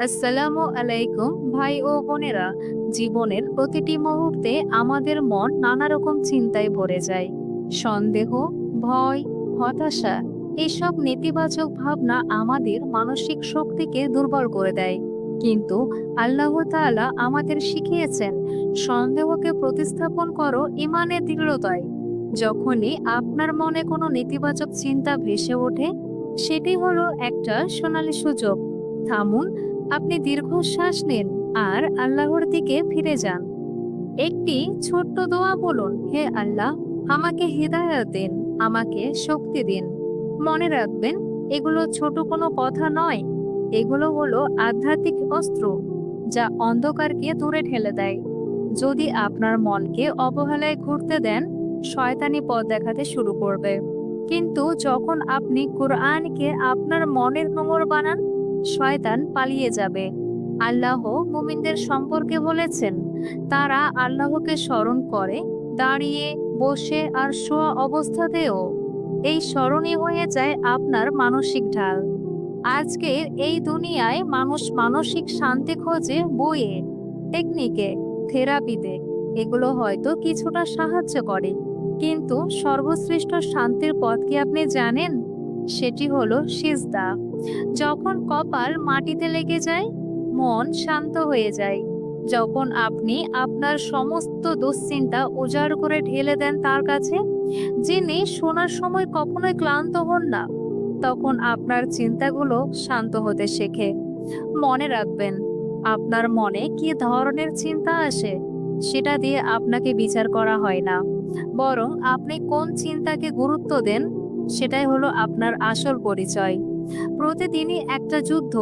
আসসালামু আলাইকুম ভাই ও বোনেরা। জীবনের প্রতিটি মুহূর্তে আমাদের মন নানা রকম চিন্তায় ভরে যায়। সন্দেহ, ভয়, হতাশা, এসব নেতিবাচক ভাবনা আমাদের মানসিক শক্তিকে দুর্বল করে দেয়। কিন্তু আল্লাহ তাআলা আমাদের শিখিয়েছেন, সন্দেহকে প্রতিস্থাপন করো ইমানের দৃঢ়তায়। যখনই আপনার মনে কোনো নেতিবাচক চিন্তা ভেসে ওঠে, সেটি হলো একটা সোনালী সুযোগ। থামুন আপনি দীর্ঘশ্বাস নিন আর আল্লাহর দিকে ফিরে যান। একটি ছোট্ট দোয়া বলুন, হে আল্লাহ, আমাকে হৃদায়ত দিন, আমাকে শক্তি দিন। মনে রাখবেন, এগুলো ছোট কোনো কথা নয়। এগুলো হলো আধ্যাত্মিক অস্ত্র, যা অন্ধকারকে দূরে ঠেলে দেয়। যদি আপনার মনকে অবহেলায় ঘুরতে দেন, শয়তানি পথ দেখাতে শুরু করবে। কিন্তু যখন আপনি কোরআনকে আপনার মনের নোংর বানান শয়তান পালিয়ে যাবে। আল্লাহ মুমিনদের সম্পর্কে বলেছেন, তারা আল্লাহকে স্মরণ করে, দাঁড়িয়ে, বসে আর শোয়া অবস্থাতেও। এই স্মরণই হয়ে যায় আপনার মানসিক ঢাল। আজকের এই দুনিয়ায় মানুষ মানসিক শান্তি খোঁজে বইয়ে টেকনিকে থেরাপিতে এগুলো হয়তো কিছুটা সাহায্য করে। কিন্তু সর্বশ্রেষ্ঠ শান্তির পথ কি আপনি জানেন? সেটি হলো সিজদা। যখন কপাল মাটিতে লেগে যায়, মন শান্ত হয়ে যায়। যখন আপনি আপনার সমস্ত দুশ্চিন্তা উজাড় করে ঢেলে দেন তার কাছে, যিনি শোনার সময় কখনোই ক্লান্ত হন না, তখন আপনার চিন্তাগুলো শান্ত হতে শেখে। মনে রাখবেন, আপনার মনে কি ধরনের চিন্তা আসে, সেটা দিয়ে আপনাকে বিচার করা হয় না। বরং আপনি কোন চিন্তাকে গুরুত্ব দেন, সেটাই হলো আপনার আসল পরিচয়। প্রতিদিনই একটা যুদ্ধ।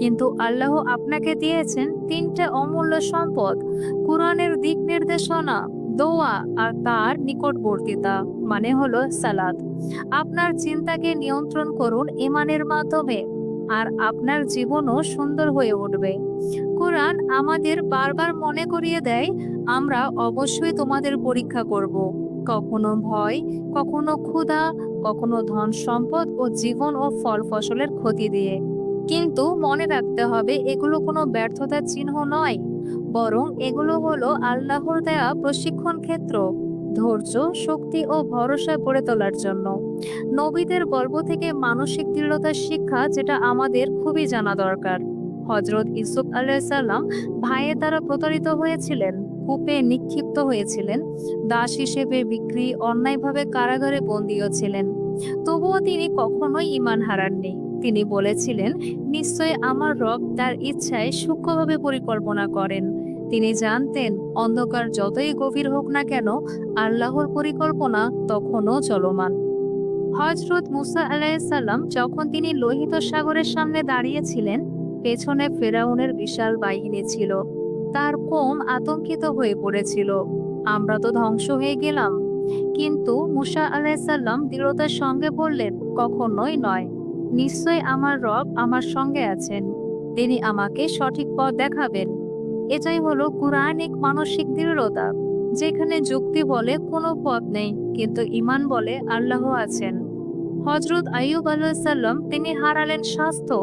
কিন্তু আল্লাহ আপনাকে দিয়েছেন তিনটে অমূল্য সম্পদ, কোরআনের দিক নির্দেশনা, দোয়া আর তার নিকটবর্তিতা মানে হলো সালাদ আপনার চিন্তাকে নিয়ন্ত্রণ করুন ইমানের মাধ্যমে, আর আপনার জীবনও সুন্দর হয়ে উঠবে। কোরআন আমাদের বারবার মনে করিয়ে দেয়, আমরা অবশ্যই তোমাদের পরীক্ষা করব। কখনো ভয়, কখনো ক্ষুধা কখনো ধন সম্পদ ও জীবন ও ফল ফসলের ক্ষতি দিয়ে। কিন্তু মনে রাখতে হবে, এগুলো কোনো ব্যর্থতার চিহ্ন নয়, বরং এগুলো হলো আল্লাহর দেয়া প্রশিক্ষণ ক্ষেত্র, ধৈর্য, শক্তি ও ভরসা গড়ে তোলার জন্য। নবীদের গল্প থেকে মানসিক দৃঢ়তার শিক্ষা যেটা আমাদের খুবই জানা দরকার। হজরত ইসুফ আলাইসাল্লাম ভাইয়ের দ্বারা প্রতারিত হয়েছিলেন। কূপে নিক্ষিপ্ত হয়েছিলেন। দাস হিসেবে বিক্রি অন্যায়ভাবে কারাগারে বন্দীও ছিলেন। তবুও তিনি কখনোই ইমান হারাননি। তিনি বলেছিলেন, নিশ্চয় আমার রব তার ইচ্ছায় সূক্ষ্মভাবে পরিকল্পনা করেন। তিনি জানতেন, অন্ধকার যতই গভীর হোক না কেন, আল্লাহর পরিকল্পনা তখনও চলমান। হজরত মুসা আলাইসাল্লাম যখন তিনি লোহিত সাগরের সামনে দাঁড়িয়েছিলেন, পেছনে ফেরাউনের বিশাল বাহিনী ছিল। তার কম আতঙ্কিত হয়ে পড়েছিল। আমরা তো ধ্বংস হয়ে গেলাম। কিন্তু মুসা আলাইসাল্লাম দৃঢ়তার সঙ্গে বললেন, কখনোই নয়। নিশ্চয় আমার রব আমার সঙ্গে আছেন। তিনি আমাকে সঠিক পথ দেখাবেন। এটাই হলো কোরআনিক মানসিক দৃঢ়তা, যেখানে যুক্তি বলে কোনো পথ নেই, কিন্তু ইমান বলে আল্লাহ আছেন। হজরত আইয়ুব আলাইসাল্লাম তিনি হারালেন স্বাস্থ্য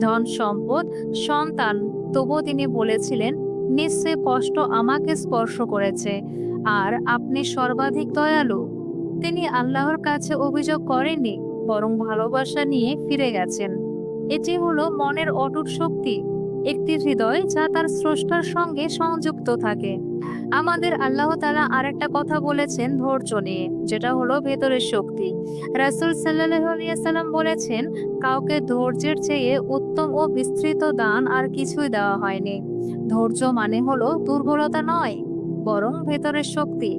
ধন সম্পদ, সন্তান, তবুও তিনি বলেছিলেন নিশ্চয় কষ্ট আমাকে স্পর্শ করেছে। আর আপনি সর্বাধিক দয়ালু। তিনি আল্লাহর কাছে অভিযোগ করেননি, বরং ভালোবাসা নিয়ে ফিরে গেছেন। এটি হলো মনের অটুট শক্তি, একটি হৃদয় যা তার স্রষ্টার সঙ্গে সংযুক্ত থাকে। আমাদের আল্লাহ তালা আরেকটা কথা বলেছেন ধৈর্য নিয়ে, যেটা হলো ভেতরের শক্তি। রাসুল সাল্লাম বলেছেন, কাউকে ধৈর্যের চেয়ে উত্তম ও বিস্তৃত দান আর কিছুই দেওয়া হয়নি। ধৈর্য মানে হলো দুর্বলতা নয়, বরং ভেতরের শক্তি।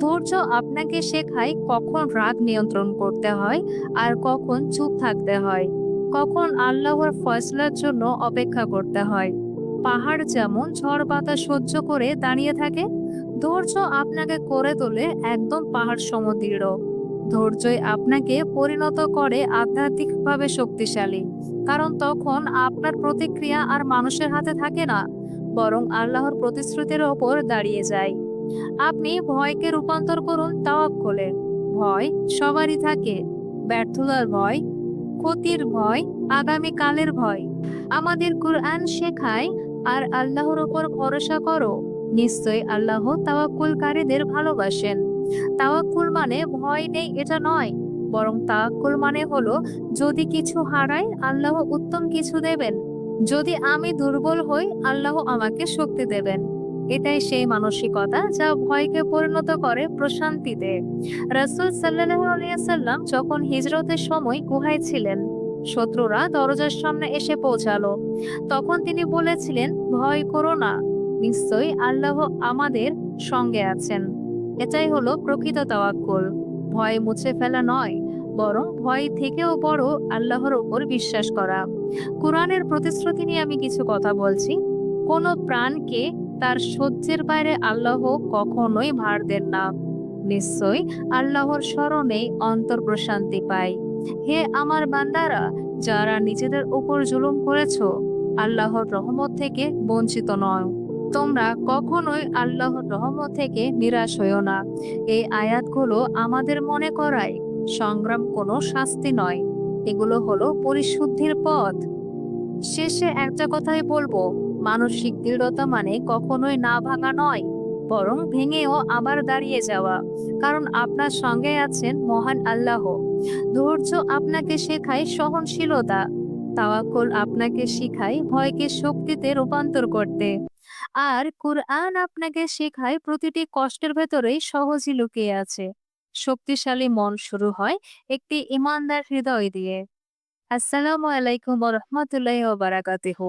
ধৈর্য আপনাকে শেখায় কখন রাগ নিয়ন্ত্রণ করতে হয় আর কখন চুপ থাকতে হয়, কখন আল্লাহর ফয়সলার জন্য অপেক্ষা করতে হয়। পাহাড় যেমন ঝড় বাতাস সহ্য করে দাঁড়িয়ে থাকে, ধৈর্য আপনাকে করে তোলে একদম পাহাড় সমদৃঢ় ধৈর্যই আপনাকে পরিণত করে আধ্যাত্মিকভাবে শক্তিশালী, কারণ তখন আপনার প্রতিক্রিয়া আর মানুষের হাতে থাকে না। বরং আল্লাহর প্রতিশ্রুতির ওপর দাঁড়িয়ে যায়। আপনি ভয়কে রূপান্তর করুন তাওয়াক্কুলে। ভয় সবারই থাকে। ব্যর্থতার ভয়, ক্ষতির ভয় আগামী কালের ভয়। আমাদের কুরআন শেখায়, আর আল্লাহর উপর ভরসা করো। নিশ্চয়ই আল্লাহ তাওয়াক্কুলকারীদের ভালোবাসেন। তাওয়াক্কুল মানে ভয় নেই, এটা নয়। বরং তাওয়াক্কুল মানে হলো, যদি কিছু হারাই আল্লাহ উত্তম কিছু দেবেন। যদি আমি দুর্বল হই, আল্লাহ আমাকে শক্তি দেবেন। এটাই সেই মানসিকতা যা ভয়কে পরিণত করে প্রশান্তিতে রাসূল সাল্লাম যখন হিজরতের সময় গুহায় ছিলেন, শত্রুরা দরজার সামনে এসে পৌঁছালো। তখন তিনি বলেছিলেন, ভয় করো না, নিশ্চয়ই আল্লাহ আমাদের সঙ্গে আছেন। এটাই হলো প্রকৃত তাওয়াক্কুল। ভয় মুছে ফেলা নয় বরং ভয় থেকেও বড় আল্লাহর উপর বিশ্বাস করা। কোরআনের প্রতিশ্রুতি নিয়ে আমি কিছু কথা বলছি। কোনো প্রাণকে তার সহ্যের বাইরে আল্লাহ কখনোই ভার দেন না। নিশ্চয়ই আল্লাহর স্মরণেই অন্তর প্রশান্তি পায়। হে আমার বান্দারা, যারা নিজেদের উপর জুলুম করেছ, আল্লাহর রহমত থেকে বঞ্চিত নয় তোমরা কখনোই আল্লাহর রহমত থেকে নিরাশ হইও না। এই আয়াতগুলো আমাদের মনে করায় সংগ্রাম কোনো শাস্তি নয়। এগুলো হলো পরিশুদ্ধির পথ। শেষে একটা কথাই বলব, মানসিক দৃঢ়তা মানে কখনোই না ভাঙা নয়, বরং ভেঙেও আবার দাঁড়িয়ে যাওয়া। কারণ আপনার সঙ্গে আছেন মহান আল্লাহ। ধৈর্য আপনাকে শেখায় সহনশীলতা। তাওয়াক্কুল আপনাকে শিখায় ভয়কে শক্তিতে রূপান্তর করতে। আর কুরআন আপনাকে শেখায় প্রতিটি কষ্টের ভেতরেই সহজই লুকিয়ে আছে। শক্তিশালী মন শুরু হয় একটি ইমানদার হৃদয় দিয়ে। আসসালামু আলাইকুম রহমতুল্লাহ বারাকাতুহু।